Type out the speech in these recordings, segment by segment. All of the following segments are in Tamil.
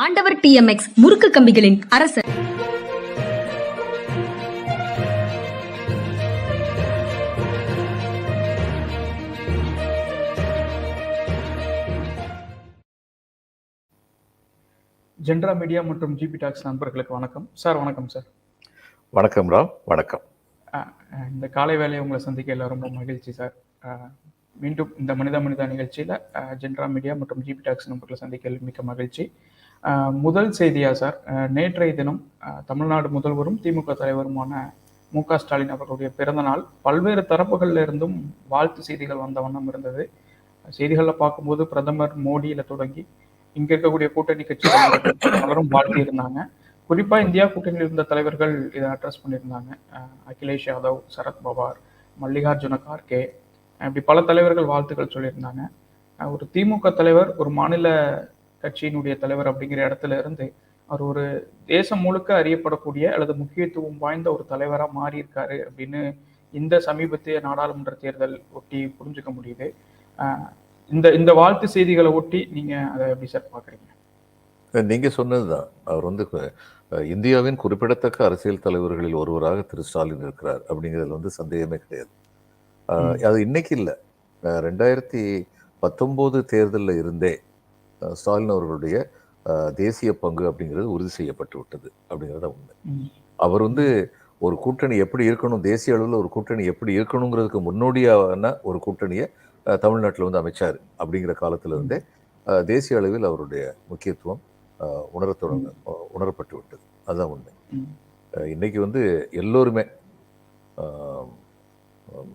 ஆண்டவர் டிஎம்எக்ஸ் முறுக்கு கம்பிகளின் அரசர். ஜென்ரா மீடியா மற்றும் ஜிபி டாக்ஸ் நண்பர்களுக்கு வணக்கம். சார் வணக்கம் சார் வணக்கம் ராம் வணக்கம். இந்த காலை வேலையை உங்களை சந்திக்க எல்லாம் ரொம்ப மகிழ்ச்சி சார் மீண்டும் இந்த மனித மனிதா நிகழ்ச்சியில் ஜென்ரா மீடியா மற்றும் ஜிபி டாக்ஸ் நண்பர்களை சந்திக்க மிக்க மகிழ்ச்சி. முதல் செய்தியா சார்? நேற்றைய தினம் தமிழ்நாடு முதல்வரும் திமுக தலைவருமான மு க ஸ்டாலின் அவர்களுடைய பிறந்த நாள் பல்வேறு தரப்புகளில் இருந்தும் வாழ்த்து செய்திகள் வந்த வண்ணம் இருந்தது. செய்திகளில் பார்க்கும்போது பிரதமர் மோடியில தொடங்கி இங்க இருக்கக்கூடிய கூட்டணி கட்சிகள் பலரும் வாழ்த்தி இருந்தாங்க குறிப்பா இந்தியா கூட்டணியில் இருந்த தலைவர்கள் இதை அட்ரஸ் பண்ணியிருந்தாங்க. அகிலேஷ் யாதவ் சரத் பவார் மல்லிகார்ஜுன கார்கே இப்படி பல தலைவர்கள் வாழ்த்துக்கள் சொல்லியிருந்தாங்க. ஒரு திமுக தலைவர் ஒரு மாநில கட்சியினுடைய தலைவர் அப்படிங்கிற இடத்துல இருந்து அவர் ஒரு தேசம் முழுக்க அறியப்படக்கூடிய அல்லது முக்கியத்துவம் வாய்ந்த ஒரு தலைவரா மாறி இருக்காரு அப்படின்னு இந்த சமீபத்திய நாடாளுமன்ற தேர்தல் ஒட்டி புரிஞ்சுக்க முடியுது. இந்த இந்த வாழ்த்து செய்திகளை ஒட்டி நீங்க அதை எப்படி சார் பாக்குறீங்க நீங்க சொன்னதுதான். அவர் வந்து இந்தியாவின் குறிப்பிடத்தக்க அரசியல் தலைவர்களில் ஒருவராக திரு ஸ்டாலின் இருக்கிறார் அப்படிங்கிறதுல வந்து சந்தேகமே கிடையாது. அது இன்னைக்கு இல்லை. ரெண்டாயிரத்தி பத்தொம்போது தேர்தலில் இருந்தே ஸ்டாலின் அவர்களுடைய தேசிய பங்கு அப்படிங்கிறது உறுதி செய்யப்பட்டு விட்டது அப்படிங்கிறத உண்மை. அவர் வந்து ஒரு கூட்டணி எப்படி இருக்கணும் தேசிய அளவில் ஒரு கூட்டணி எப்படி இருக்கணுங்கிறதுக்கு முன்னோடியான ஒரு கூட்டணியை தமிழ்நாட்டில் வந்து அமைச்சார் அப்படிங்கிற காலத்துல இருந்தே தேசிய அளவில் அவருடைய முக்கியத்துவம் அஹ், உணரத் தொடங்க உணரப்பட்டு விட்டது. அதுதான் உண்மை. இன்னைக்கு வந்து எல்லோருமே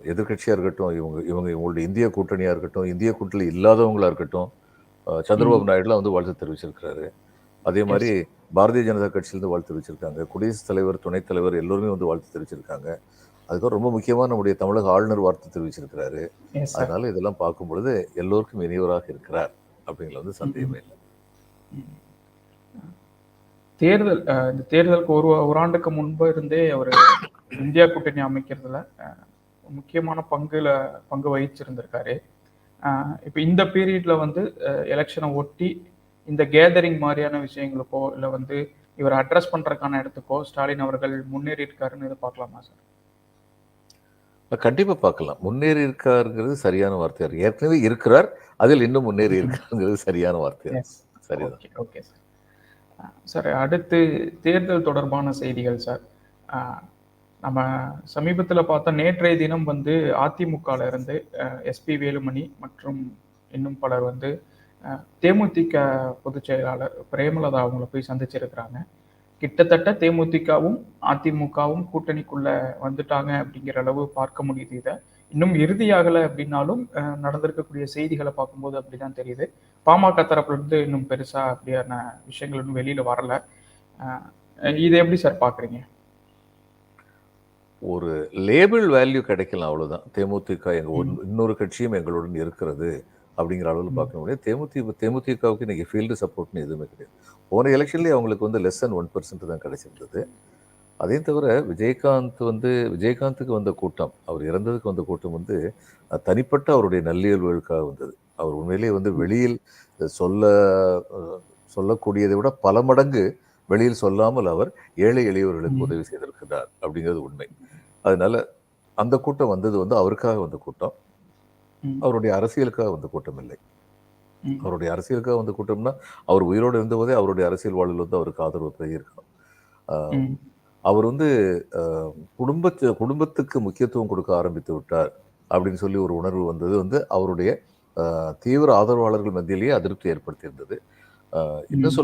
எதிர்கட்சியாக இருக்கட்டும் இவங்க இவங்க இவங்களுடைய இந்திய கூட்டணியாக இருக்கட்டும் இந்திய கூட்டணி இல்லாதவங்களா இருக்கட்டும் சந்திரபாபு நாயுடுலாம் வந்து வாழ்த்து தெரிவிச்சிருக்கிறாரு. அதே மாதிரி பாரதிய ஜனதா கட்சியிலேருந்து வாழ்த்து தெரிவிச்சிருக்காங்க. குடியரசுத் தலைவர் துணைத் தலைவர் எல்லோருமே வந்து வாழ்த்து தெரிவிச்சிருக்காங்க. அதுக்கப்புறம் ரொம்ப முக்கியமாக நம்முடைய தமிழக ஆளுநர் வாழ்த்து தெரிவிச்சிருக்கிறாரு. அதனால இதெல்லாம் பார்க்கும் பொழுது எல்லோருக்கும் இனியவராக இருக்கிறார் அப்படிங்கிறது வந்து சந்தேகமே இல்லை. தேர்தல் இந்த தேர்தலுக்கு ஒரு ஒரு ஆண்டுக்கு முன்பு இருந்தே அவர் இந்தியா கூட்டணி அமைக்கிறதுல முக்கியமான பங்குல பங்கு வகிச்சிருந்திருக்காரு. இப்போ இந்த பீரியட்ல வந்து எலெக்ஷனை ஒட்டி இந்த கேதரிங் மாதிரியான விஷயங்களுக்கோ இல்லை வந்து இவர் அட்ரஸ் பண்றதுக்கான இடத்துக்கோ ஸ்டாலின் அவர்கள் முன்னேறி இருக்காருன்னு இதை பார்க்கலாமா சார்? கண்டிப்பா பார்க்கலாம். முன்னேறி இருக்காருங்கிறது சரியான வார்த்தையா இருக்கு ஏற்கனவே இருக்கிறார். அதில் இன்னும் முன்னேறி இருக்காருங்கிறது சரியான வார்த்தையா இருக்கு. எஸ் சரிதான் ஓகே ஓகே சார் சார் அடுத்து தேர்தல் தொடர்பான செய்திகள் சார். நம்ம சமீபத்தில் பார்த்தா நேற்றைய தினம் வந்து அதிமுகல இருந்து எஸ்பி வேலுமணி மற்றும் இன்னும் பலர் வந்து தேமுதிக பொதுச் செயலாளர் பிரேமலதா அவங்கள போய் சந்திச்சிருக்கிறாங்க. கிட்டத்தட்ட தேமுதிகவும் அதிமுகவும் கூட்டணிக்குள்ள வந்துட்டாங்க அப்படிங்கிற அளவு பார்க்க முடியுது இதை. இன்னும் இறுதியாகலை அப்படின்னாலும் நடந்திருக்கக்கூடிய செய்திகளை பார்க்கும்போது அப்படிதான் தெரியுது. பாமக தரப்புல இருந்து இன்னும் பெருசா அப்படியான விஷயங்கள் இன்னும் வெளியில வரல. இதை எப்படி சார் பாக்குறீங்க? ஒரு லேபிள் வேல்யூ கிடைக்கலாம் அவ்வளவுதான். தேமுதிக எங்க ஒன்- இன்னொரு கட்சியும் எங்களுடன் இருக்கிறது அப்படிங்கிற அளவில் பார்க்க முடியாது தேமுதிக தேமுதிகவுக்கு இன்னைக்கு ஃபீல்டு சப்போர்ட்னு எதுவுமே கிடையாது. போன எலெக்ஷன்லேயே அவங்களுக்கு வந்து லெஸ் than ஒன் பர்சன்ட் தான் கிடைச்சிருந்தது. அதையும் தவிர விஜயகாந்த் வந்து விஜயகாந்துக்கு வந்த கூட்டம் அவர் இறந்ததுக்கு வந்த கூட்டம் வந்து தனிப்பட்ட அவருடைய நல்லியல்புகளுக்காக வந்தது. அவர் உண்மையிலேயே வந்து வெளியில் சொல்ல சொல்லக்கூடியதை விட பல மடங்கு வெளியில் சொல்லாமல் அவர் ஏழை எளியவர்களுக்கு. உதவி செய்திருக்கிறார் அப்படிங்கிறது உண்மை. அதனால அந்த கூட்டம் வந்தது வந்து அவருக்காக வந்த கூட்டம். அவருடைய அரசியலுக்காக வந்த கூட்டம் இல்லை. அவருடைய அரசியலுக்காக வந்த கூட்டம்னா அவர் உயிரோடு இருந்தபோதே அவருடைய அரசியல் வாழ்வில் வந்து அவருக்கு ஆதரவு பெருகியிருக்கணும். அவர் வந்து ஆஹ் குடும்பத்து குடும்பத்துக்கு முக்கியத்துவம் கொடுக்க ஆரம்பித்து விட்டார் அப்படின்னு சொல்லி ஒரு உணர்வு வந்தது வந்து அவருடைய தீவிர ஆதரவாளர்கள் மத்தியிலேயே அதிருப்தி ஏற்படுத்தியிருந்தது இன்னும் ம்.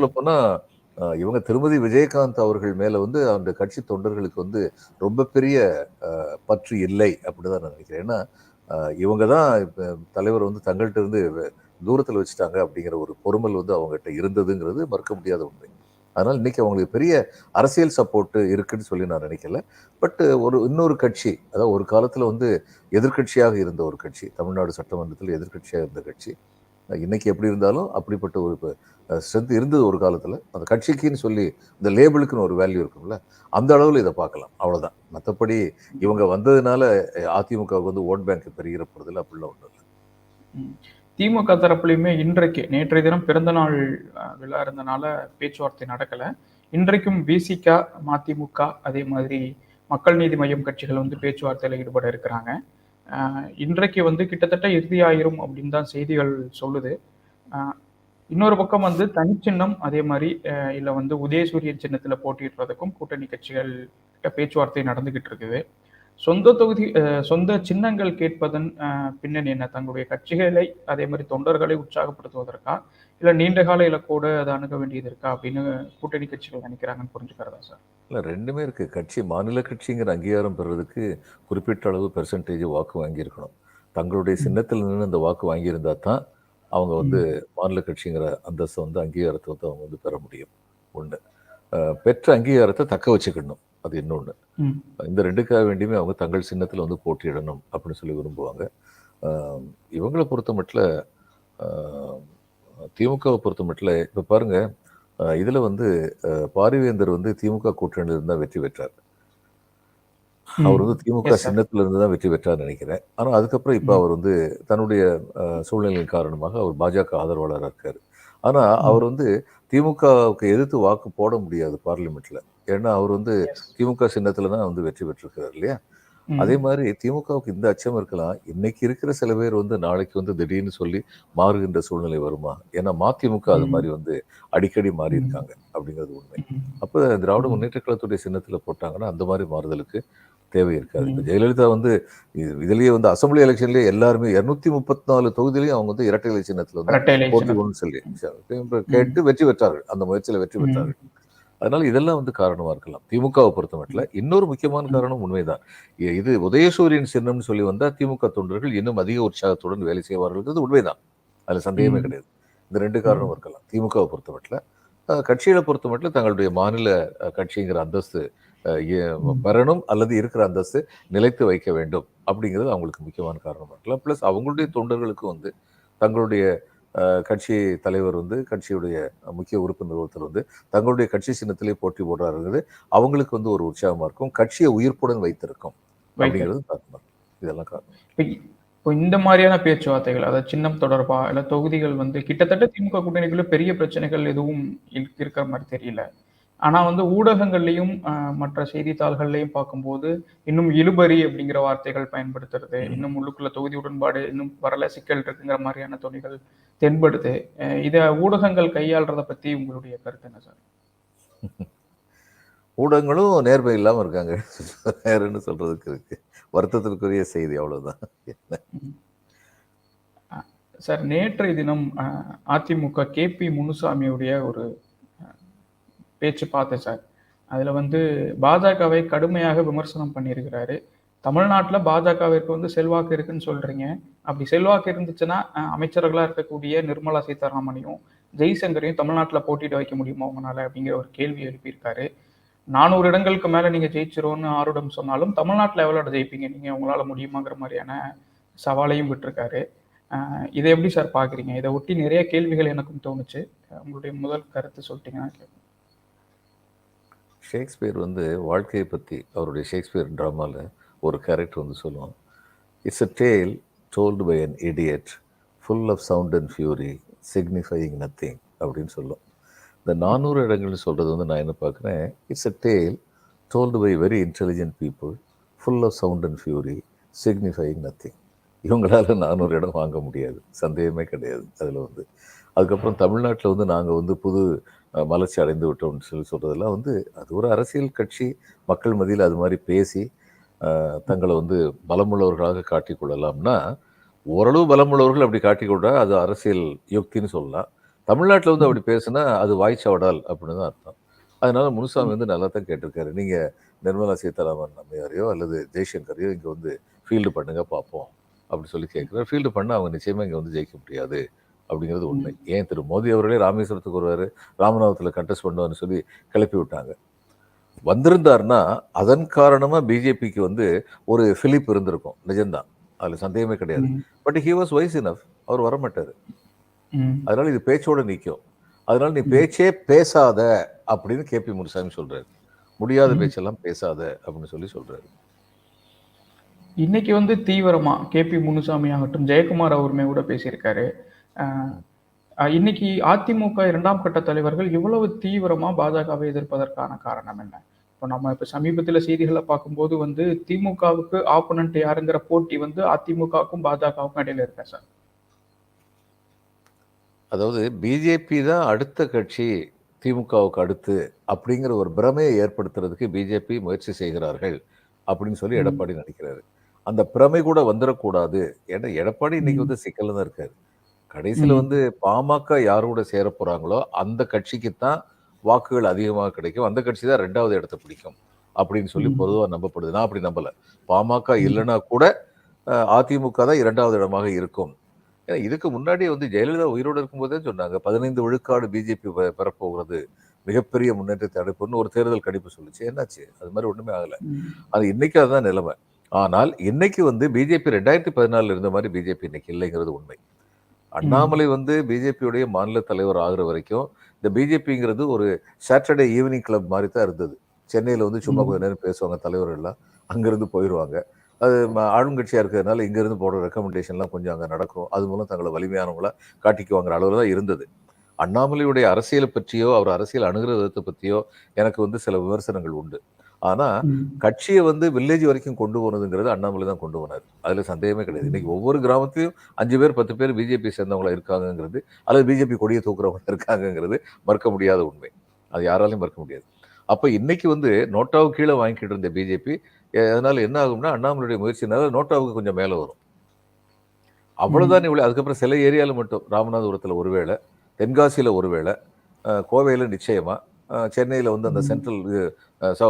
இவங்க திருமதி விஜயகாந்த் அவர்கள் மேலே வந்து அந்த கட்சி தொண்டர்களுக்கு வந்து ரொம்ப பெரிய பற்று இல்லை அப்படின்னு தான் நான் நினைக்கிறேன். ஏன்னா இவங்க தான் இப்போ தலைவர் வந்து தங்கள்கிட்ட இருந்து தூரத்தில் வச்சுட்டாங்க அப்படிங்கிற ஒரு பொறுமல் வந்து அவங்ககிட்ட இருந்ததுங்கிறது மறுக்க முடியாத உண்மை. அதனால் இன்னைக்கு அவங்களுக்கு பெரிய அரசியல் சப்போர்ட்டு இருக்குன்னு சொல்லி நான் நினைக்கல. பட் ஒரு இன்னொரு கட்சி அதாவது ஒரு காலத்தில் வந்து எதிர்க்கட்சியாக இருந்த ஒரு கட்சி தமிழ்நாடு சட்டமன்றத்தில் எதிர்க்கட்சியாக இருந்த கட்சி இன்றைக்கி இன்னைக்கு எப்படி இருந்தாலும் அப்படிப்பட்ட ஒரு ஸ்ட்ரென்த் இருந்தது ஒரு காலத்தில். அந்த கட்சிக்குன்னு சொல்லி இந்த லேபிளுக்குன்னு ஒரு வேல்யூ இருக்கும்ல அந்த அளவில் இதை பார்க்கலாம். அவ்வளோதான் மற்றபடி இவங்க வந்ததுனால அதிமுகவுக்கு வந்து ஓட் பேங்க் பெருகிற போகிறதுல அப்படிலாம் ஒன்றும் இல்லை. திமுக தரப்புலையுமே இன்றைக்கு நேற்றைய தினம் பிறந்தநாள் விழா இருந்தனால பேச்சுவார்த்தை நடக்கலை. இன்றைக்கும் விசிக மதிமுக அதே மாதிரி மக்கள் நீதி மையம் கட்சிகள் வந்து பேச்சுவார்த்தையில் ஈடுபட இருக்கிறாங்க. இன்றைக்கு வந்து கிட்டத்தட்ட இறுதியாயிரும் அப்படின்னு தான் செய்திகள் சொல்லுது. இன்னொரு பக்கம் வந்து தனிச்சின்னம் அதே மாதிரி இல்லை இல்ல வந்து உதயசூரியன் சின்னத்துல போட்டியிடுறதுக்கும் கூட்டணி கட்சிகள் பேச்சுவார்த்தை நடந்துகிட்டு இருக்குது. சொந்த தொகுதி சொந்த சின்னங்கள் கேட்பதன் பின்னணி என்ன? தங்களுடைய கட்சிகளை அதே மாதிரி தொண்டர்களை உற்சாகப்படுத்துவதற்கா? இல்ல நீண்ட கால இலக்கோடு அதை அணுக வேண்டியது இருக்கா அப்படின்னு கூட்டணி கட்சிகள் நினைக்கிறாங்கன்னு புரிஞ்சுக்கிறதா சார்? இல்லை ரெண்டுமே இருக்கு. கட்சி மாநில கட்சிங்கிற அங்கீகாரம் பெறதுக்கு குறிப்பிட்ட அளவு பெர்சன்டேஜ் வாக்கு வாங்கியிருக்கணும். தங்களுடைய சின்னத்தில் நின்று அந்த வாக்கு வாங்கியிருந்தா தான் அவங்க வந்து மாநில கட்சிங்கிற அந்தஸ்தை வந்து அங்கீகாரத்தை வந்து அவங்க வந்து பெற முடியும். ஒன்று பெற்ற அங்கீகாரத்தை தக்க வச்சுக்கணும். அது இன்னொன்று. இந்த ரெண்டுக்காக வேண்டியுமே அவங்க தங்கள் சின்னத்தில் வந்து போட்டியிடணும் அப்படின்னு சொல்லி விரும்புவாங்க. இவங்களை பொறுத்த மட்டும் திமுகவை பொறுத்த மட்டும் இப்போ பாருங்க இதுல வந்து பாரிவேந்தர் வந்து திமுக கூட்டணியில இருந்தா வெற்றி பெற்றார் அவர் வந்து திமுக Yes, sir. சின்னத்துல இருந்து தான் வெற்றி பெற்றார் நினைக்கிறேன் ஆனா அதுக்கப்புறம் இப்ப. அவர் வந்து தன்னுடைய சூழ்நிலையின் காரணமாக அவர் பாஜக ஆதரவாளராக இருக்காரு ஆனா அவர் வந்து திமுகவுக்கு எதிர்த்து வாக்கு போட முடியாது பார்லிமெண்ட்ல ஏன்னா அவர் வந்து. திமுக சின்னத்துல தான் வந்து வெற்றி பெற்றிருக்கிறார் இல்லையா. அதே மாதிரி திமுகவுக்கு இந்த அச்சம் இருக்கலாம் இன்னைக்கு இருக்கிற சில பேர் வந்து நாளைக்கு வந்து திடீர்னு சொல்லி மாறுகின்ற சூழ்நிலை வருமா ஏன்னா மதிமுக அது. மாதிரி வந்து அடிக்கடி மாறி. இருக்காங்க அப்படிங்கிறது உண்மை. அப்போ திராவிட. முன்னேற்ற கழகத்துடைய சின்னத்துல போட்டாங்கன்னா அந்த மாதிரி மாறுதலுக்கு தேவை இருக்காது இப்போ. ஜெயலலிதா வந்து இது- இதுலயே வந்து அசம்பிளி எலெக்ஷன்லயே எல்லாருமே இருநூத்தி முப்பத்தி நாலு தொகுதியிலையும் அவங்க வந்து இரட்டை இலை சின்னத்துல வந்து போட்டி சொல்லி கேட்டு வெற்றி பெற்றார்கள் அந்த முயற்சியில வெற்றி. பெற்றார்கள் அதனால இதெல்லாம் வந்து காரணமா இருக்கலாம். திமுகவை பொறுத்த மட்டும் இன்னொரு முக்கியமான காரணம் உண்மைதான். இது உதயசூரியன் சின்னம்னு சொல்லி வந்தா திமுக தொண்டர்கள் இன்னும் அதிக உற்சாகத்துடன் வேலை செய்வார்கள் உண்மைதான். அதுல சந்தேகமே. கிடையாது. இந்த ரெண்டு காரணம் இருக்கலாம். திமுகவை பொறுத்த மட்டும் கட்சிகளை பொறுத்த மட்டும் தங்களுடைய மாநில கட்சிங்கிற அந்தஸ்து அஹ், ஏ- ம். பெறணும் அல்லது இருக்கிற அந்தஸ்து நிலைத்து வைக்க வேண்டும் அப்படிங்கிறது அவங்களுக்கு முக்கியமான காரணமா இருக்கலாம். ப்ளஸ் அவங்களுடைய தொண்டர்களுக்கு வந்து தங்களுடைய கட்சி தலைவர் வந்து கட்சியுடைய முக்கிய உறுப்பினர் ஒருத்தர் வந்து தங்களுடைய கட்சி சின்னத்திலே போட்டி போடுறாருங்கிறது அவங்களுக்கு வந்து ஒரு உற்சாகமா இருக்கும். கட்சியை உயிர்ப்புடன் வைத்திருக்கும் அப்படிங்கிறது காரணமா. இதெல்லாம் காரணம். இப்ப இந்த மாதிரியான பேச்சுவார்த்தைகள் அதாவது சின்னம் தொடர்பா இல்ல தொகுதிகள் வந்து கிட்டத்தட்ட திமுக கூட்டணிக்குள்ள பெரிய பிரச்சனைகள் எதுவும் இருக்கிற மாதிரி தெரியல. ஆனா வந்து ஊடகங்கள்லயும் மற்ற செய்தித்தாள்கள்லயும் பார்க்கும்போது இன்னும் இழுபறி அப்படிங்கிற வார்த்தைகள் பயன்படுத்துறது. இன்னும் உள்ளுக்குள்ள தொகுதி உடன்பாடு இன்னும் வரல சிக்கல் இருக்குங்கிற மாதிரியான துணிகள் தென்படுது. இத ஊடகங்கள் கையாளுறத பத்தி உங்களுடைய கருத்து என்ன சார்? ஊடகங்களும் நேர்மை இல்லாம இருக்காங்க. வேற என்ன சொல்றதுக்கு இருக்கு? வருத்தத்திற்குரிய செய்தி அவ்வளவுதான். சார் நேற்றைய தினம் அஹ், அதிமுக கேபி முனுசாமியுடைய ஒரு பேச்சு பார்த்தேன் சார். அதில் வந்து பாஜகவை கடுமையாக விமர்சனம் பண்ணியிருக்கிறாரு. தமிழ்நாட்டில் பாஜகவிற்கு வந்து செல்வாக்கு இருக்குன்னு சொல்கிறீங்க அப்படி செல்வாக்கு இருந்துச்சுன்னா அமைச்சர்களாக இருக்கக்கூடிய நிர்மலா சீதாராமனையும் ஜெய்சங்கரையும் தமிழ்நாட்டில் போட்டியிட வைக்க முடியுமா உங்களால் அப்படிங்கிற ஒரு கேள்வி எழுப்பியிருக்காரு. நானூறு இடங்களுக்கு மேலே நீங்கள் ஜெயிச்சிரோன்னு ஆருடம் சொன்னாலும் தமிழ்நாட்டில் எவ்வளோ ஜெயிப்பீங்க? நீங்கள் உங்களால் முடியுமாங்கிற மாதிரியான சவாலையும் விட்டுருக்காரு. இதை எப்படி சார் பார்க்குறீங்க இதை ஒட்டி நிறைய கேள்விகள் எனக்கும் தோணுச்சு. உங்களுடைய முதல் கருத்து சொல்லிட்டீங்கன்னா ஷேக்ஸ்பியர் வந்து வாழ்க்கையை பற்றி அவருடைய ஷேக்ஸ்பியர் ட்ராமாவில் ஒரு கேரக்டர் வந்து சொல்லுவாங்க. It's a tale told by an idiot full of sound and fury signifying nothing அப்படின்னு சொல்லும். இந்த நானூறு இடங்கள்னு சொல்கிறது வந்து நான் என்ன பார்க்குறேன்? It's a tale told by very intelligent people full of sound and fury signifying nothing இவங்களால நானூறு இடம் வாங்க முடியாது. சந்தேகமே கிடையாது. அதில் வந்து அதுக்கப்புறம் தமிழ்நாட்டில் வந்து நாங்கள் வந்து புது மலர்ச்சி அடைந்து விட்டோம்னு சொல்லி சொல்கிறதெல்லாம் வந்து அது ஒரு அரசியல் கட்சி மக்கள் மத்தியில் அது மாதிரி பேசி தங்களை வந்து பலமுள்ளவர்களாக காட்டிக்கொள்ளலாம்னா ஓரளவு பலமுள்ளவர்கள் அப்படி காட்டிக்கொண்டா அது அரசியல் யுக்தின்னு சொல்லலாம். தமிழ்நாட்டில் வந்து அப்படி பேசுனா அது வாய்ச்சாவடால் அப்படின்னு தான் அர்த்தம். அதனால முனுசாமி வந்து நல்லா தான் கேட்டிருக்காரு. நீங்கள் நிர்மலா சீதாராமன் அம்மையாரையோ அல்லது ஜெய்சங்கரையோ இங்கே வந்து ஃபீல்டு பண்ணுங்க பார்ப்போம் அப்படின்னு சொல்லி கேட்குறாரு. ஃபீல்டு பண்ணால் அவங்க நிச்சயமாக இங்கே வந்து ஜெயிக்க முடியாது. அப்படிங்கிறது உண்மை. ஏன் திரு மோடி அவர்களே ராமேஸ்வரத்துக்கு வருவார் ராமநாதத்தில் கண்டெஸ்ட் பண்ணுவார்னு சொல்லி கிளப்பி விட்டாங்க. வந்திருந்தாருன்னா அதன் காரணமாக பிஜேபிக்கு வந்து ஒரு ஃபிலிப் இருந்திருக்கும். நிஜம்தான் அதில் சந்தேகமே கிடையாது. But he was wise enough அவர் வரமாட்டார். அதனால இது பேச்சோட நிற்கும் அதனால நீ பேச்சே பேசாத அப்படின்னு கேபி முனுசாமி சொல்றாரு. முடியாத. பேச்செல்லாம் பேசாத அப்படின்னு சொல்லி சொல்றாரு. இன்னைக்கு வந்து தீவிரமா கேபி முனுசாமி ஆகட்டும் ஜெயக்குமார் அவருமே கூட பேசியிருக்காரு. இன்னைக்கு அதிமுக இரண்டாம் கட்ட தலைவர்கள் இவ்வளவு தீவிரமா பாஜகவை எதிர்ப்பதற்கான காரணம் என்ன? இப்போ நம்ம இப்போ சமீபத்தில் செய்திகளை பார்க்கும்போது வந்து திமுகவுக்கு ஆப்போனன்ட் யாருங்கிற போட்டி வந்து அதிமுகவுக்கும் பாஜகவுக்கும் இடையில இருக்கா சார்? அதாவது பிஜேபி தான் அடுத்த கட்சி திமுகவுக்கு அடுத்து அப்படிங்கிற ஒரு பிரமையை ஏற்படுத்துறதுக்கு பிஜேபி முயற்சி செய்கிறார்கள் அப்படின்னு சொல்லி. எடப்பாடி நினைக்கிறாரு அந்த பிரமை கூட வந்துடக்கூடாது. ஏன்னா எடப்பாடி இன்னைக்கு. வந்து சிக்கல்ல தான் இருக்காரு. கடைசியில். வந்து பாமக யாரோட சேர போறாங்களோ அந்த கட்சிக்கு தான் வாக்குகள் அதிகமாக கிடைக்கும். அந்த கட்சி தான் ரெண்டாவது இடத்தை பிடிக்கும் அப்படின்னு சொல்லி. பொதுவாக நம்பப்படுது. நான் அப்படி நம்பல. பாமக. இல்லைன்னா கூட அதிமுக தான் இரண்டாவது இடமாக இருக்கும். ஏன்னா இதுக்கு முன்னாடி வந்து ஜெயலலிதா உயிரோடு இருக்கும்போதே சொன்னாங்க பதினைந்து விழுக்காடு பிஜேபி பெறப்போகிறது மிகப்பெரிய முன்னேற்றத்தை அடைப்புன்னு ஒரு தேர்தல் கணிப்பு சொல்லுச்சு. என்னாச்சு? அது மாதிரி ஒண்ணுமே ஆகல. அது இன்னைக்கு அதுதான் நிலைமை. ஆனால் இன்னைக்கு வந்து பிஜேபி ரெண்டாயிரத்தி பதினாலுல இருந்த மாதிரி பிஜேபி இன்னைக்கு இல்லைங்கிறது உண்மை. அண்ணாமலை வந்து பிஜேபியுடைய மாநில தலைவர் ஆகுற வரைக்கும் இந்த பிஜேபிங்கிறது ஒரு சாட்டர்டே ஈவினிங் கிளப் மாதிரி தான் இருந்தது. சென்னையில் வந்து சும்மா ம். கொஞ்ச நேரம் பேசுவாங்க தலைவர் எல்லாம். அங்கிருந்து போயிடுவாங்க அது ம- ஆளுங்கட்சியா இருக்கிறதுனால இங்கிருந்து போடுற ரெக்கமெண்டேஷன்லாம் கொஞ்சம் அங்கே நடக்கும். அது மூலம் தங்களை வலிமையானவங்களா காட்டிக்குவாங்கிற அளவில் தான் இருந்தது. அண்ணாமலையுடைய அரசியலை பற்றியோ அவர் அரசியல் அணுகிற விதத்தை பற்றியோ எனக்கு வந்து சில விமர்சனங்கள் உண்டு. ஆனா. கட்சியை வந்து வில்லேஜ் வரைக்கும் கொண்டு போனதுங்கிறது அண்ணாமலை தான் கொண்டு போனார். அதுல சந்தேகமே கிடையாது. இன்னைக்கு ஒவ்வொரு கிராமத்திலும் அஞ்சு பேர் பத்து பேர் பிஜேபி சேர்ந்தவங்களா இருக்காங்கங்கிறது அல்லது பிஜேபி கொடியை தூக்குறவங்க இருக்காங்கங்கிறது மறுக்க முடியாத உண்மை. அது யாராலையும் மறுக்க முடியாது. அப்ப இன்னைக்கு வந்து நோட்டாவுக்கு கீழே வாங்கிக்கிட்டு இருந்த பிஜேபி அதனால என்ன ஆகும்னா அண்ணாமலையுடைய முயற்சினால நோட்டாவுக்கு கொஞ்சம் மேல வரும். அவ்வளவுதான் இவ்வளவு அதுக்கப்புறம் சில ஏரியால மட்டும் ராமநாதபுரத்துல ஒருவேளை தென்காசியில ஒருவேளை கோவையில நிச்சயமா அஹ், சென்னையில வந்து அந்த. சென்ட்ரல்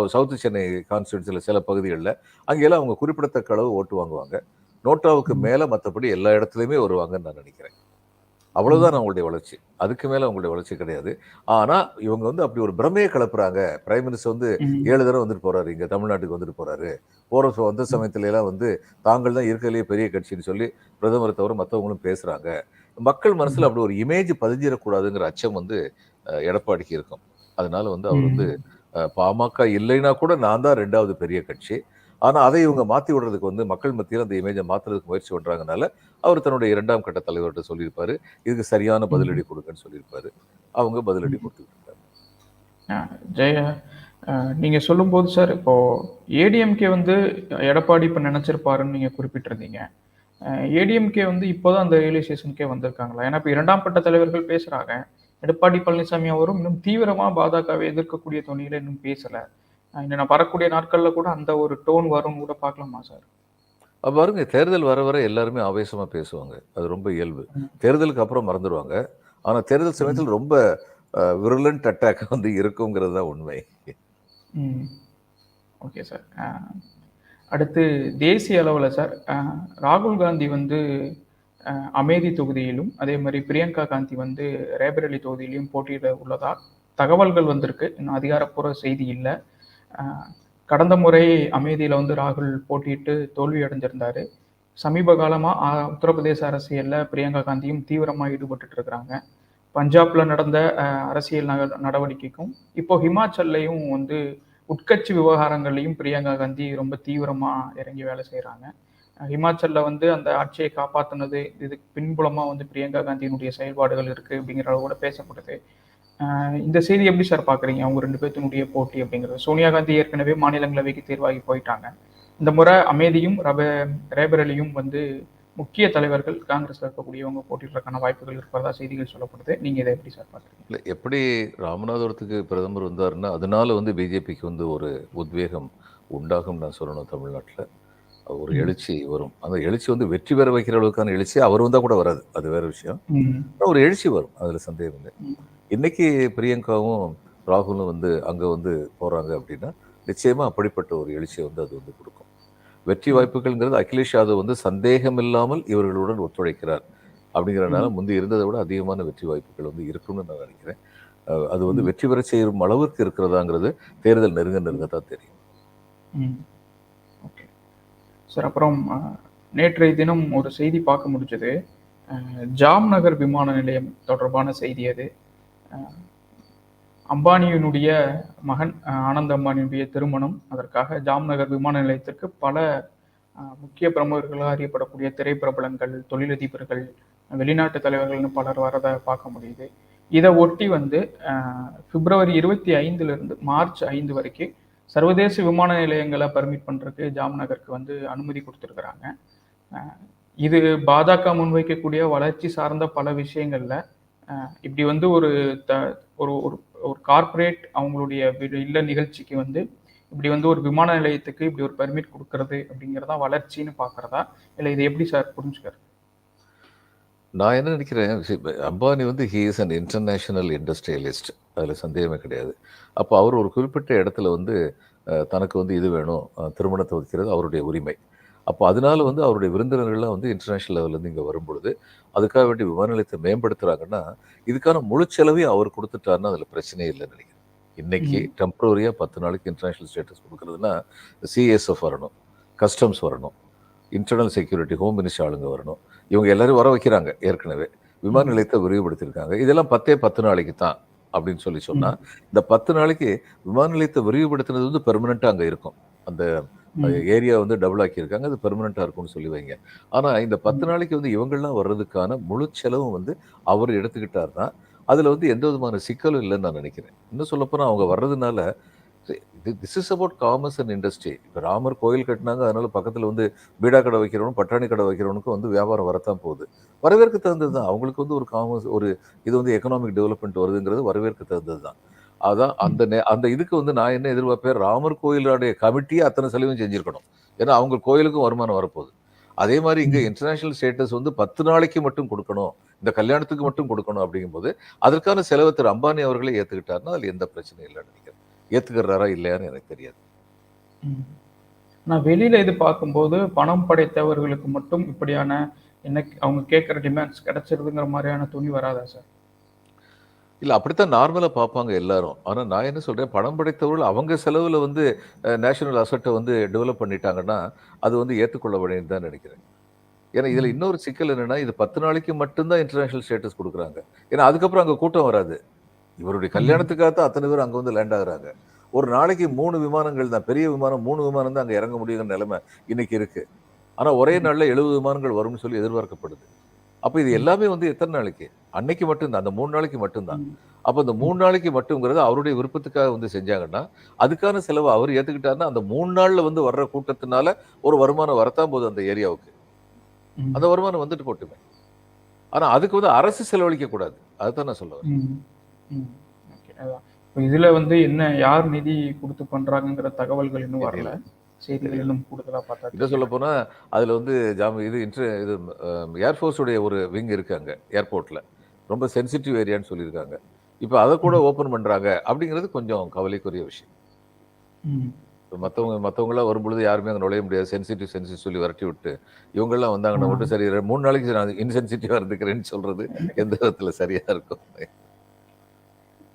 சவுத் சென்னை கான்ஸ்டியூன்சியில் சில பகுதிகளில் அங்கெல்லாம் அவங்க குறிப்பிடத்தக்க அளவு ஓட்டு வாங்குவாங்க. நோட்டாவுக்கு. மேல மற்றபடி எல்லா இடத்துலையுமே வருவாங்கன்னு நான் நினைக்கிறேன். அவ்வளவுதான் அவங்களுடைய வளர்ச்சி. அதுக்கு மேல அவங்களுடைய வளர்ச்சி கிடையாது. ஆனா இவங்க வந்து அப்படி ஒரு பிரமையை கிளப்புறாங்க. பிரைம் மினிஸ்டர் வந்து. ஏழு தடவை வந்துட்டு போறாரு. இங்க தமிழ்நாட்டுக்கு வந்துட்டு போறாரு. போற ச- வந்த சமயத்துல எல்லாம் வந்து தாங்கள் தான் இருக்கிறதுலேயே பெரிய கட்சின்னு சொல்லி பிரதமரை தவிர மற்றவங்களும் பேசுறாங்க. மக்கள் மனசுல அப்படி ஒரு இமேஜ் பதிஞ்சிடக்கூடாதுங்கிற அச்சம் வந்து எடப்பாடிக்கு இருக்கும். அதனால வந்து அவர் வந்து பாமக இல்லைன்னா கூட நான் தான் ரெண்டாவது பெரிய கட்சி. ஆனா அதை இவங்க மாத்தி விடுறதுக்கு வந்து மக்கள் மத்தியில் அந்த இமேஜை மாத்துறதுக்கு முயற்சி பண்றாங்கனால அவர் தன்னுடைய இரண்டாம் கட்ட தலைவர்கிட்ட சொல்லியிருப்பாரு. இதுக்கு சரியான பதிலடி கொடுங்கன்னு சொல்லியிருப்பாரு. அவங்க பதிலடி ஆஹ் ஜெய ஆஹ் நீங்க சொல்லும்போது சார் இப்போ ஏடிஎம்கே வந்து எடப்பாடி இப்ப நினைச்சிருப்பாருன்னு நீங்க குறிப்பிட்டிருந்தீங்க. ஏடிஎம்கே வந்து இப்போதான் அந்த ரியலைசேஷனுக்கே வந்திருக்காங்களா? ஏன்னா இப்ப இரண்டாம் கட்ட தலைவர்கள் பேசுறாங்க. எடப்பாடி பழனிசாமி அவரும் இன்னும் தீவிரமா பாஜகவை எதிர்க்கக்கூடிய துணியில இன்னும் பேசல. இன்னும் நான் வரக்கூடிய நாட்கள்ல கூட அந்த ஒரு டோன் வரும் கூட பார்க்கலாமா சார்? அப்ப பாருங்க தேர்தல் வர வர எல்லாருமே ஆவேசமா பேசுவாங்க. அது ரொம்ப இயல்பு. தேர்தலுக்கு அப்புறம் மறந்துடுவாங்க ஆனா தேர்தல் சமயத்தில் ரொம்ப விருலண்ட் அட்டாக் வந்து இருக்குங்கிறது தான் உண்மை. Okay sir. அடுத்து தேசிய அளவில் சார். ராகுல் காந்தி வந்து அமேதி தொகுதியிலும் அதே மாதிரி பிரியங்கா காந்தி வந்து ரேபரேலி தொகுதியிலையும் போட்டியிட உள்ளதா தகவல்கள் வந்திருக்கு. இன்னும் அதிகாரப்பூர்வ செய்தி இல்லை. கடந்த முறை அமேதியில் வந்து ராகுல் போட்டியிட்டு தோல்வி அடைஞ்சிருந்தாரு. சமீப காலமாக உத்தரப்பிரதேச அரசியலில் பிரியங்கா காந்தியும் தீவிரமாக ஈடுபட்டுட்டு இருக்கிறாங்க. பஞ்சாப்ல நடந்த அரசியல் நடவடிக்கைக்கும் இப்போ ஹிமாச்சல்லையும் வந்து உட்கட்சி விவகாரங்கள்லையும் பிரியங்கா காந்தி ரொம்ப தீவிரமாக இறங்கி வேலை செய்கிறாங்க ஹிமாச்சலில் வந்து அந்த ஆட்சியை காப்பாற்றினது இதுக்கு பின்புலமாக வந்து பிரியங்கா காந்தியினுடைய செயல்பாடுகள் இருக்குது அப்படிங்கிற அளவு கூட பேசப்படுது இந்த செய்தி எப்படி சார் பார்க்குறீங்க அவங்க ரெண்டு பேர்த்தினுடைய போட்டி அப்படிங்கிறது. சோனியா காந்தி ஏற்கனவே மாநிலங்களவைக்கு தேர்வாகி போயிட்டாங்க. இந்த முறை அமேதியும் ரப ரேபரலியும் வந்து முக்கிய தலைவர்கள் காங்கிரஸில் இருக்கக்கூடியவங்க போட்டிடுறதுக்கான வாய்ப்புகள் இருக்கிறதா செய்திகள் சொல்லப்படுது. நீங்கள் இதை எப்படி சார் பார்க்குறீங்க இல்லை எப்படி ராமநாதபுரத்துக்கு பிரதமர் வந்தாருன்னா அதனால வந்து பிஜேபிக்கு வந்து ஒரு உத்வேகம் உண்டாகும் நான் சொல்லணும் தமிழ்நாட்டில். ஒரு. எழுச்சி வரும். அந்த எழுச்சி வந்து வெற்றி பெற வைக்கிற அளவுக்கான எழுச்சி அவர் வந்தால் கூட வராது. அது வேற விஷயம். ஒரு எழுச்சி வரும். அதில் சந்தேகம் இல்லை. இன்னைக்கு பிரியங்காவும் ராகுலும் வந்து அங்கே வந்து போகிறாங்க அப்படின்னா நிச்சயமா அப்படிப்பட்ட ஒரு எழுச்சியை வந்து அது வந்து கொடுக்கும். வெற்றி வாய்ப்புகள்ங்கிறது அகிலேஷ் யாதவ் வந்து சந்தேகம் இல்லாமல் இவர்களுடன் ஒத்துழைக்கிறார் அப்படிங்கிறனால முந்தி இருந்ததை விட அதிகமான வெற்றி வாய்ப்புகள் வந்து இருக்கும்னு நான் நினைக்கிறேன். அது வந்து. வெற்றி பெற செய்யும் அளவுக்கு இருக்கிறதாங்கிறது தேர்தல் நெருங்க நெருங்க தான் தெரியும். சார் அப்புறம் நேற்றைய தினம் ஒரு செய்தி பார்க்க முடிஞ்சது. ஜாம் நகர் விமான நிலையம் தொடர்பான செய்தி அது. அம்பானியினுடைய மகன் ஆனந்த் அம்பானியுடைய திருமணம். அதற்காக ஜாம் நகர் விமான நிலையத்திற்கு பல முக்கிய பிரமுகர்களாக அறியப்படக்கூடிய திரைப்பிரபலங்கள் தொழிலதிபர்கள் வெளிநாட்டு தலைவர்கள்னு பலர் வரதை பார்க்க முடியுது. இதை ஒட்டி வந்து பிப்ரவரி இருபத்தி ஐந்துலேருந்து மார்ச் ஐந்து வரைக்கும் சர்வதேச விமான நிலையங்களை பர்மிட் பண்ணுறதுக்கு ஜாம்நகருக்கு வந்து அனுமதி கொடுத்துருக்குறாங்க. இது பாஜக முன்வைக்கக்கூடிய வளர்ச்சி சார்ந்த பல விஷயங்களில் இப்படி வந்து ஒரு த ஒரு ஒரு ஒரு கார்ப்பரேட் அவங்களுடைய இல்ல நிகழ்ச்சிக்கு வந்து இப்படி வந்து ஒரு விமான நிலையத்துக்கு இப்படி ஒரு பெர்மிட் கொடுக்கறது அப்படிங்கிறதா வளர்ச்சின்னு பார்க்குறதா இல்லை இது எப்படி சார் புரிஞ்சுக்கிறது? நான் என்ன நினைக்கிறேன் அம்பானி வந்து he is an international industrialist அதில் சந்தேகமே கிடையாது. அப்போ அவர் ஒரு குறிப்பிட்ட இடத்துல வந்து தனக்கு வந்து இது வேணும் திருமணத்தை வைக்கிறது அவருடைய உரிமை. அப்போ அதனால வந்து அவருடைய விருந்தினர்கள்லாம் வந்து இன்டர்நேஷனல் லெவல்லேருந்து இங்கே வரும்பொழுது அதுக்காக வேண்டி விமான நிலையத்தை மேம்படுத்துறாங்கன்னா இதுக்கான முழு செலவையும் அவர் கொடுத்துட்டாருன்னா அதில் பிரச்சனையே இல்லைன்னு நினைக்கிறேன். இன்னைக்கு ம். டெம்பரரியாக பத்து நாளைக்கு இன்டர்நேஷனல் ஸ்டேட்டஸ் கொடுக்குறதுன்னா சிஎஸ்எஃப் வரணும் கஸ்டம்ஸ் வரணும். இன்டர்னல் செக்யூரிட்டி ஹோம் மினிஸ்டர் ஆளுங்க வரணும். இவங்க எல்லாரும் வர வைக்கிறாங்க ஏற்கனவே. விமான நிலையத்தை விரிவுபடுத்தியிருக்காங்க. இதெல்லாம் பத்தே பத்து நாளைக்கு தான் அப்படின்னு சொல்லி சொன்னா இந்த பத்து நாளைக்கு விமான நிலையத்தை விரிவுபடுத்தினது வந்து பெர்மனண்டா அங்க இருக்கும். அந்த ஏரியா வந்து டபுள் ஆக்கியிருக்காங்க அது பெர்மனண்டா இருக்கும்னு சொல்லி வைங்க. ஆனா இந்த பத்து நாளைக்கு வந்து இவங்கெல்லாம் வர்றதுக்கான முழு செலவும் வந்து அவர் எடுத்துக்கிட்டாருன்னா அதுல வந்து எந்த விதமான சிக்கலும் இல்லைன்னு நான் நினைக்கிறேன். இன்னும் சொல்லப்போனா அவங்க வர்றதுனால this is about commerce and industry இப்போ ராமர் கோயில் கட்டினாங்க அதனால பக்கத்துல வந்து பீடா கடை வைக்கிறவனும் பட்டாணி கடை வைக்கிறவனுக்கும் வந்து வியாபாரம் வரத்தான் போகுது. வரவேற்க தகுந்தது தான் அவங்களுக்கு வந்து ஒரு காமர்ஸ் ஒரு இது வந்து எக்கனாமிக் டெவலப்மெண்ட் வருதுங்கிறது வரவேற்க தகுந்தது தான் அதான் அந்த நே- அந்த இதுக்கு வந்து நான் என்ன எதிர்பார்ப்பேன்? ராமர் கோயிலுடைய கமிட்டியே அத்தனை செலவும் செஞ்சிருக்கணும். ஏன்னா அவங்க கோயிலுக்கும் வருமானம் வரப்போகுது. அதே மாதிரி இங்க இன்டர்நேஷனல் ஸ்டேட்டஸ் வந்து பத்து நாளைக்கு மட்டும் கொடுக்கணும். இந்த கல்யாணத்துக்கு மட்டும் கொடுக்கணும் அப்படிங்கும்போது அதற்கான செலவை திரு அம்பானி அவர்களே ஏத்துக்கிட்டாருன்னா அதுல எந்த பிரச்சனையும் இல்லைன்னு நினைக்கிறேன். ஏத்துக்கிறாரா இல்லையான்னு எனக்கு தெரியாது. நான் வெளியில இது பார்க்கும்போது பணம் படைத்தவர்களுக்கு மட்டும் இப்படியான என்ன அவங்க கேட்குற டிமாண்ட்ஸ் கிடைச்சிருதுங்கிற மாதிரியான துணி வராதா சார்? இல்ல அப்படித்தான் நார்மலா பார்ப்பாங்க எல்லாரும். ஆனா நான் என்ன சொல்றேன் பணம் படைத்தவர்கள் அவங்க செலவுல வந்து நேஷனல் அசட்டை வந்து டெவலப் பண்ணிட்டாங்கன்னா அது வந்து ஏற்றுக்கொள்ள வேண்டியது தான் நினைக்கிறேன். ஏன்னா இதுல இன்னொரு சிக்கல் என்னன்னா இது பத்து நாளைக்கு மட்டும்தான் இன்டர்நேஷனல் ஸ்டேட்டஸ் கொடுக்குறாங்க. ஏன்னா அதுக்கப்புறம் அங்க கூட்டம் வராது. இவருடைய கல்யாணத்துக்காக தான் அத்தனை பேர் அங்க வந்து லேண்ட் ஆகுறாங்க. ஒரு நாளைக்கு மூணு விமானங்கள் தான். பெரிய விமானம் மூணு விமானம் தான் அங்க இறங்க முடியுங்கிற நிலைமை இன்னைக்கு இருக்கு. ஆனா ஒரே நாள்ல எழுபது விமானங்கள் வரும்னு சொல்லி எதிர்பார்க்கப்படுது. அப்ப இது எல்லாமே வந்து எத்தனை நாளைக்கு? அன்னைக்கு மட்டும்தான். அந்த மூணு நாளைக்கு மட்டும்தான். அப்ப இந்த மூணு நாளைக்கு மட்டும்ங்கிறது அவருடைய விருப்பத்துக்காக வந்து செஞ்சாங்கன்னா அதுக்கான செலவு அவர் ஏத்துக்கிட்டாருன்னா அந்த மூணு நாள்ல வந்து வர்ற கூட்டத்தினால ஒரு வருமானம் வரத்தான் போகுது அந்த ஏரியாவுக்கு. அந்த வருமானம் வந்துட்டு போட்டுமே. ஆனா அதுக்கு வந்து அரசு செலவழிக்க கூடாது அதுதான் நான் சொல்ல வரேன். ம். ம். ஓகே அதான். இப்போ இதுல வந்து என்ன யார் நிதி கொடுத்து பண்றாங்கங்கிற தகவல்கள் இன்னும் வரல. செய்திகள் இன்னும் கூடுதலா பார்த்தா இன்னும் சொல்ல போனா அதுல வந்து ஜாம இது இன்ட்ர இது ஏர்ஃபோர்ஸ் உடைய ஒரு விங் இருக்காங்க ஏர்போர்ட்ல ரொம்ப சென்சிட்டிவ் ஏரியான்னு சொல்லியிருக்காங்க. இப்போ அதை கூட ஓபன் பண்றாங்க அப்படிங்கிறது கொஞ்சம் கவலைக்குரிய விஷயம். ம். இப்ப மத்தவங்க மத்தவங்களாம் வரும்பொழுது யாருமே அங்கே நுழைய முடியாது. சென்சிட்டிவ் சென்சிட்டிவ் சொல்லி விரட்டி விட்டு இவங்கெல்லாம் வந்தாங்கன்னா மட்டும் சரி மூணு நாளைக்கு நான் இன்சென்சிட்டிவா இருந்துக்கிறேன்னு சொல்றது எந்த விதத்துல சரியா இருக்கும்?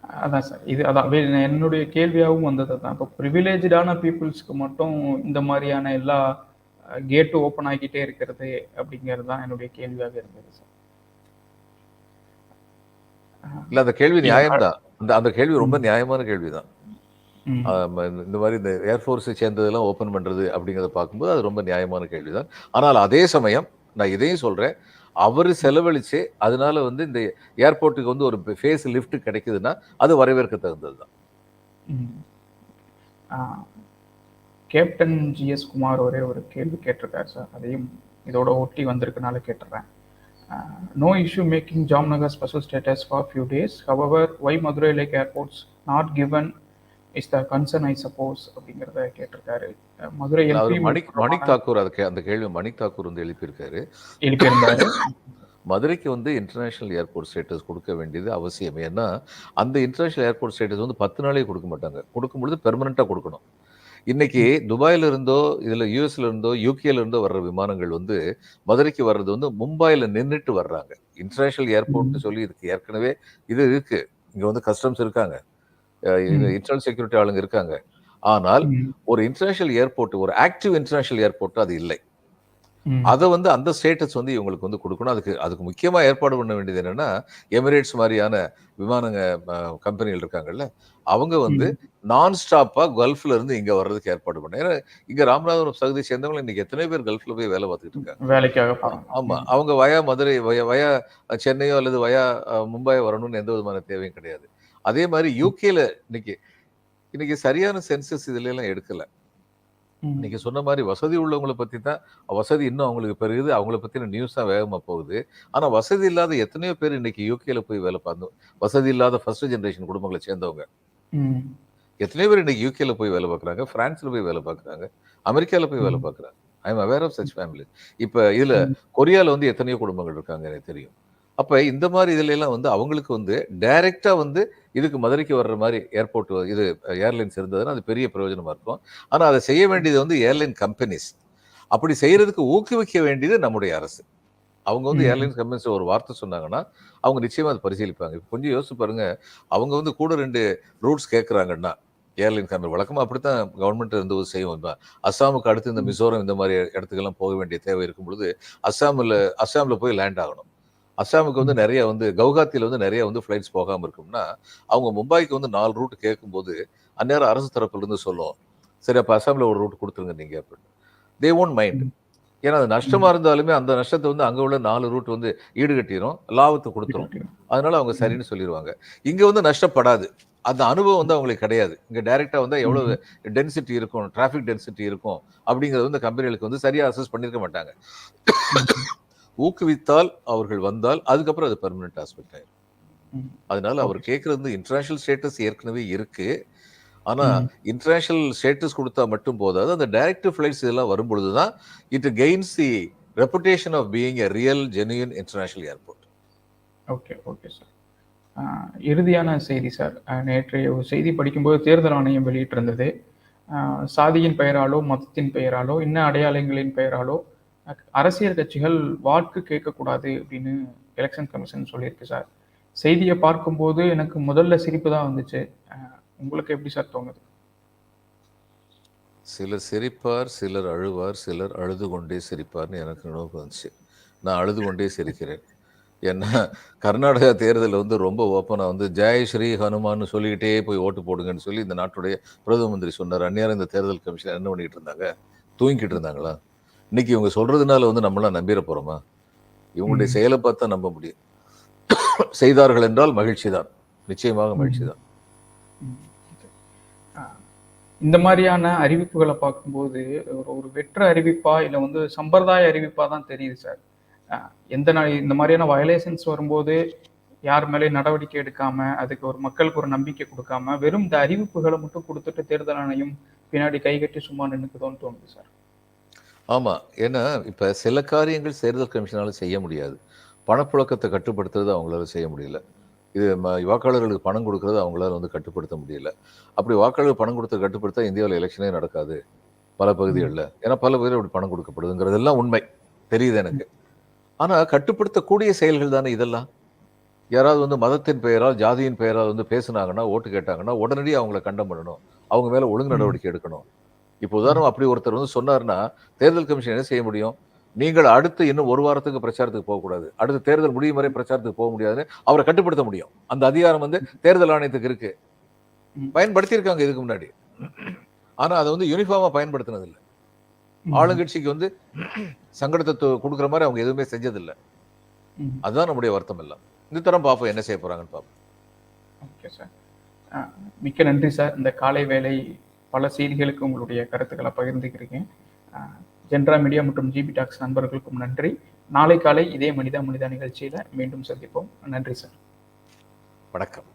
அதான் சார் இது அதான். என்னுடைய கேள்வியாகவும் வந்தது தான் இப்போ ப்ரிவிலேஜான பீப்புள்ஸ்க்கு மட்டும் இந்த மாதிரியான எல்லா கேட்டும் ஓப்பன் ஆகிக்கிட்டே இருக்கிறது அப்படிங்கிறது தான் என்னுடைய கேள்வியாக இருந்தது சார் இல்ல அந்த கேள்வி நியாயம்தான். அந்த அந்த கேள்வி ரொம்ப நியாயமான கேள்விதான். இந்த மாதிரி இந்த ஏர்ஃபோர்ஸை சேர்ந்ததெல்லாம் ஓப்பன் பண்றது அப்படிங்கிறத பார்க்கும்போது அது ரொம்ப நியாயமான கேள்விதான். ஆனால் அதே சமயம் நான் இதையும் சொல்றேன். அவர் செலவழித்து அதனால வந்து இந்த ஏர்போர்ட்டுக்கு வந்து ஒரு ஃபேஸ் லிஃப்ட் கிடைக்குதுன்னா அது வரவேற்க தகுந்தது தான் கேப்டன் ஜிஎஸ் குமார் ஒரே ஒரு கேள்வி கேட்டிருக்காரு சார். அதையும் இதோட ஒட்டி வந்திருக்கனால கேட்டுறேன். No issue making Jamnagar special status for few days our why Madurai like airports not given is the concern I suppose அப்படிங்கிறத கேட்டிருக்காரு. மதுரை எம்பி மணிக் மணிக் தாக்கூர் அதுக்கு அந்த கேள்வி மணிக் தாக்கூர் வந்து எழுப்பியிருக்காரு. எழுப்பியிருந்தாரு. மதுரைக்கு வந்து இன்டர்நேஷனல் ஏர்போர்ட் ஸ்டேட்டஸ் கொடுக்க வேண்டியது அவசியம். ஏன்னா அந்த இன்டர்நேஷனல் ஏர்போர்ட் ஸ்டேட்டஸ் வந்து பத்து நாளைக்கு கொடுக்க மாட்டாங்க. கொடுக்கும் பொழுது பெர்மனெண்ட்டாக கொடுக்கணும். இன்னைக்கு துபாயில இருந்தோ இதுல யூஎஸ்ல இருந்தோ யூகேல இருந்தோ வர்ற விமானங்கள் வந்து மதுரைக்கு வர்றது வந்து மும்பைல நின்றுட்டு வர்றாங்க. இன்டர்நேஷனல் ஏர்போர்ட்னு சொல்லி இதுக்கு ஏற்கனவே இது இருக்கு. இங்க வந்து கஸ்டம்ஸ் இருக்காங்க. இன்டர்னல் செக்யூரிட்டி ஆளுங்க இருக்காங்க. ஆனால். ஒரு இன்டர்நேஷனல் ஏர்போர்ட் ஒரு ஆக்டிவ் இன்டர்நேஷனல் ஏர்போர்ட் அது இல்லை. அதை வந்து அந்த ஸ்டேட்டஸ் வந்து இவங்களுக்கு வந்து கொடுக்கணும். அதுக்கு அதுக்கு முக்கியமா ஏற்பாடு பண்ண வேண்டியது என்னன்னா எமிரேட்ஸ் மாதிரியான விமானங்க கம்பெனிகள் இருக்காங்கல்ல அவங்க வந்து நான் ஸ்டாப்பா கல்ஃப்ல இருந்து இங்க வர்றதுக்கு ஏற்பாடு பண்ண. ஏன்னா இங்க ராமநாதபுரம் சகுதி சேர்ந்தவங்க இன்னைக்கு எத்தனை பேர் கல்ஃப்ல போய் வேலை பார்த்துட்டு இருக்காங்க? வேலைக்காக போறாங்க. ஆமா. அவங்க வயா மதுரை வயா வயா சென்னையோ அல்லது வயா அஹ், மும்பையோ வரணும்னு எந்த விதமான தேவையும் கிடையாது. அதே மாதிரி யூகேல இன்னைக்கு இன்னைக்கு சரியான சென்சஸ் இதுல எல்லாம் எடுக்கல. நீங்க சொன்ன மாதிரி வசதி உள்ளவங்களை பத்தி தான் வசதி இன்னும் அவங்களுக்கு பெருகுது அவங்கள பத்தின நியூஸ் தான் வேகமா போகுது. ஆனா வசதி இல்லாத எத்தனையோ பேர் இன்னைக்கு யூகேல போய் வேலை பார்த்தோம் வசதி இல்லாத ஃபர்ஸ்ட் ஜெனரேஷன் குடும்பங்களை சேர்ந்தவங்க. எத்தனையோ பேர் இன்னைக்கு யூகேல போய் வேலை பார்க்குறாங்க பிரான்ஸ்ல போய் வேலை பார்க்குறாங்க அமெரிக்கால போய் வேலை. பார்க்குறாங்க. I am aware of such family இப்போ இதுல கொரியால வந்து எத்தனையோ குடும்பங்கள் இருக்காங்க எனக்கு தெரியும். அப்ப இந்த மாதிரி இதுல எல்லாம் வந்து அவங்களுக்கு வந்து டைரக்டா வந்து இதுக்கு மதுரைக்கு வர்ற மாதிரி ஏர்போர்ட் இது ஏர்லைன்ஸ் இருந்ததுன்னா அது பெரிய பிரயோஜனமா இருக்கும். ஆனா அதை செய்ய வேண்டியது வந்து ஏர்லைன் கம்பெனிஸ். அப்படி செய்யறதுக்கு ஊக்குவிக்க வேண்டியது நம்முடைய அரசு. அவங்க வந்து. ஏர்லைன்ஸ் கம்பெனிஸ் ஒரு வார்த்தை சொன்னாங்கன்னா அவங்க நிச்சயமா அதை பரிசீலிப்பாங்க. இப்ப கொஞ்சம் யோசிச்சு பாருங்க. அவங்க வந்து கூட ரெண்டு ரூட்ஸ் கேட்கறாங்கன்னா ஏர்லைன் கம்பெனி வழக்கமா அப்படித்தான் கவர்மெண்ட் இருந்து செய்யும். இப்ப அஸ்ஸாமுக்கு அடுத்து இந்த. மிசோரம் இந்த மாதிரி இடத்துக்கெல்லாம் போக வேண்டிய தேவை இருக்கும் பொழுது அஸ்ஸாமில் அஸ்ஸாமில் போய் லேண்ட் ஆகணும். அஸ்ஸாமுக்கு வந்து நிறைய வந்து கவுஹாத்தியில் வந்து நிறைய வந்து ஃப்ளைட்ஸ் போகாமல் இருக்கும்னா அவங்க மும்பைக்கு வந்து நாலு ரூட் கேட்கும்போது அந்நேரம் அரசு தரப்புல இருந்து சொல்லும். சரி அப்போ அஸ்ஸாமில் ஒரு ரூட் கொடுத்துருங்க நீங்க அப்படின்னு. They won't mind. ஏன்னா அது நஷ்டமா இருந்தாலுமே அந்த நஷ்டத்தை வந்து அங்க உள்ள நாலு ரூட் வந்து ஈடுகட்டிரும் லாபத்தை கொடுத்துரும். அதனால அவங்க. சரின்னு சொல்லிடுவாங்க இங்க வந்து நஷ்டப்படாது. அந்த அனுபவம் வந்து அவங்களுக்கு கிடையாது. இங்க டைரக்டா வந்து எவ்வளவு டென்சிட்டி இருக்கும் டிராஃபிக் டென்சிட்டி இருக்கும் அப்படிங்கிறது வந்து கம்பெனிகளுக்கு வந்து சரியா அசஸ் பண்ணிருக்க மாட்டாங்க. ஊக்குவித்தால் அவர்கள் வந்தால் அதுக்கப்புறம் அது பெர்மனன்ட் ஆஸ்பெக்ட் ஆயிரும். ம். அதனால அவர் கேட்கறது இன்டர்நேஷனல் ஸ்டேட்டஸ் ஏற்கனவே இருக்கு. ஆனா. இன்டர்நேஷனல் ஸ்டேட்டஸ் கொடுத்தா மட்டும் போதாது. அந்த டைரக்ட் ஃபிளைட்ஸ் இதெல்லாம் வரும் பொழுதுதான் it gains the reputation of being a real genuine international airport okay okay sir இறுதியான செய்தி சார் நேற்றைய ஒரு செய்தி படிக்கும்போது தேர்தல் ஆணையம் வெளியிட்டிருந்தது. சாதியின் பெயராலோ மதத்தின் பெயராலோ இன்ன அடையாளங்களின் பெயராலோ அரசியல் கட்சிகள் வாக்கு கேட்கக்கூடாது அப்படின்னு எலெக்ஷன் கமிஷன் சொல்லியிருக்கு சார். செய்தியை பார்க்கும்போது எனக்கு முதல்ல சிரிப்பு தான் வந்துச்சு. உங்களுக்கு எப்படி சார் தோணுது? சிலர் சிரிப்பார் சிலர் அழுவார் சிலர் அழுது கொண்டே சிரிப்பார்னு எனக்கு நினைவு வந்துச்சு. நான் அழுது கொண்டே சிரிக்கிறேன். ஏன்னா கர்நாடகா தேர்தலில் வந்து ரொம்ப ஓப்பனாக வந்து ஜெய் ஸ்ரீ ஹனுமான்னு சொல்லிக்கிட்டே போய் ஓட்டு போடுங்கன்னு சொல்லி இந்த நாட்டுடைய பிரதம மந்திரி சொன்னார். அந்நேரம் இந்த தேர்தல் கமிஷன் என்ன பண்ணிக்கிட்டு இருந்தாங்க? தூங்கிக்கிட்டு இருந்தாங்களா? இன்னைக்கு இவங்க சொல்றதுனால வந்து நம்மளாம் நம்பிட போறோமா? இவங்களுடைய. செயலை பார்த்தா நம்ப முடியும். செய்தார்கள் என்றால் மகிழ்ச்சி தான் நிச்சயமாக மகிழ்ச்சி தான் இந்த மாதிரியான அறிவிப்புகளை பார்க்கும்போது ஒரு ஒரு வெற்று அறிவிப்பா இல்லை வந்து சம்பிரதாய அறிவிப்பா தான் தெரியுது சார். எந்த இந்த மாதிரியான வயலேஷன்ஸ் வரும்போது யார் மேலே நடவடிக்கை எடுக்காம அதுக்கு ஒரு மக்களுக்கு ஒரு நம்பிக்கை கொடுக்காம வெறும் இந்த அறிவிப்புகளை மட்டும் கொடுத்துட்டு தேர்தல் ஆணையம் பின்னாடி கைகட்டி சும்மா நின்னுக்குதோன்னு தோணுது சார். ஆமா. ஏன்னா இப்ப சில காரியங்கள் தேர்தல் கமிஷனால செய்ய முடியாது. பணப்புழக்கத்தை கட்டுப்படுத்துறது அவங்களால செய்ய முடியல. இது வாக்காளர்களுக்கு பணம் கொடுக்கறது அவங்களால வந்து கட்டுப்படுத்த முடியல. அப்படி வாக்காளர்கள் பணம் கொடுத்து கட்டுப்படுத்தா இந்தியாவில் எலெக்ஷனே நடக்காது. பல பகுதிகளில். ஏன்னா பல பகுதியில் அப்படி பணம் கொடுக்கப்படுதுங்கிறதெல்லாம் உண்மை. தெரியுது எனக்கு. ஆனா கட்டுப்படுத்தக்கூடிய செயல்கள் தானே இதெல்லாம்? யாராவது வந்து மதத்தின் பெயரால் ஜாதியின் பெயரால் வந்து பேசுனாங்கன்னா ஓட்டு கேட்டாங்கன்னா உடனடியாக அவங்கள கண்டம் பண்ணணும். அவங்க மேல ஒழுங்கு. நடவடிக்கை எடுக்கணும். இப்போ உதாரணம் அப்படி ஒருத்தர் வந்து சொன்னார்னா தேர்தல் கமிஷன் என்ன செய்ய முடியும்? நீங்கள் அடுத்து இன்னும் ஒரு வாரத்துக்கு பிரச்சாரத்துக்கு போகக்கூடாது அடுத்து தேர்தல் முடியும் வரை பிரச்சாரத்துக்கு போக முடியாதுன்னு அவரை கட்டுப்படுத்த முடியும். அந்த அதிகாரம் வந்து தேர்தல் ஆணையத்துக்கு இருக்கு. பயன்படுத்தியிருக்காங்க இதுக்கு முன்னாடி. ஆனா அதை வந்து யூனிஃபார்மா பயன்படுத்தினது இல்ல ஆளுங்கட்சிக்கு வந்து சங்கடத்தை கொடுக்குற மாதிரி அவங்க எதுவுமே செஞ்சதில்லை. அதுதான் நம்முடைய வருத்தம் எல்லாம். இந்த தரம் பார்ப்போம் என்ன செய்ய போறாங்கன்னு பார்ப்போம் ஓகே சார். மிக்க நன்றி சார். இந்த காலை வேளை பல செய்திகளுக்கு உங்களுடைய கருத்துக்களை பகிர்ந்துக்கிறீங்க. ஜென்ரா மீடியா மற்றும் ஜிபி டாக்ஸ் நண்பர்களுக்கும் நன்றி. நாளை காலை இதே மனிதா மனிதா நிகழ்ச்சியில் மீண்டும் சந்திப்போம். நன்றி சார். வணக்கம்.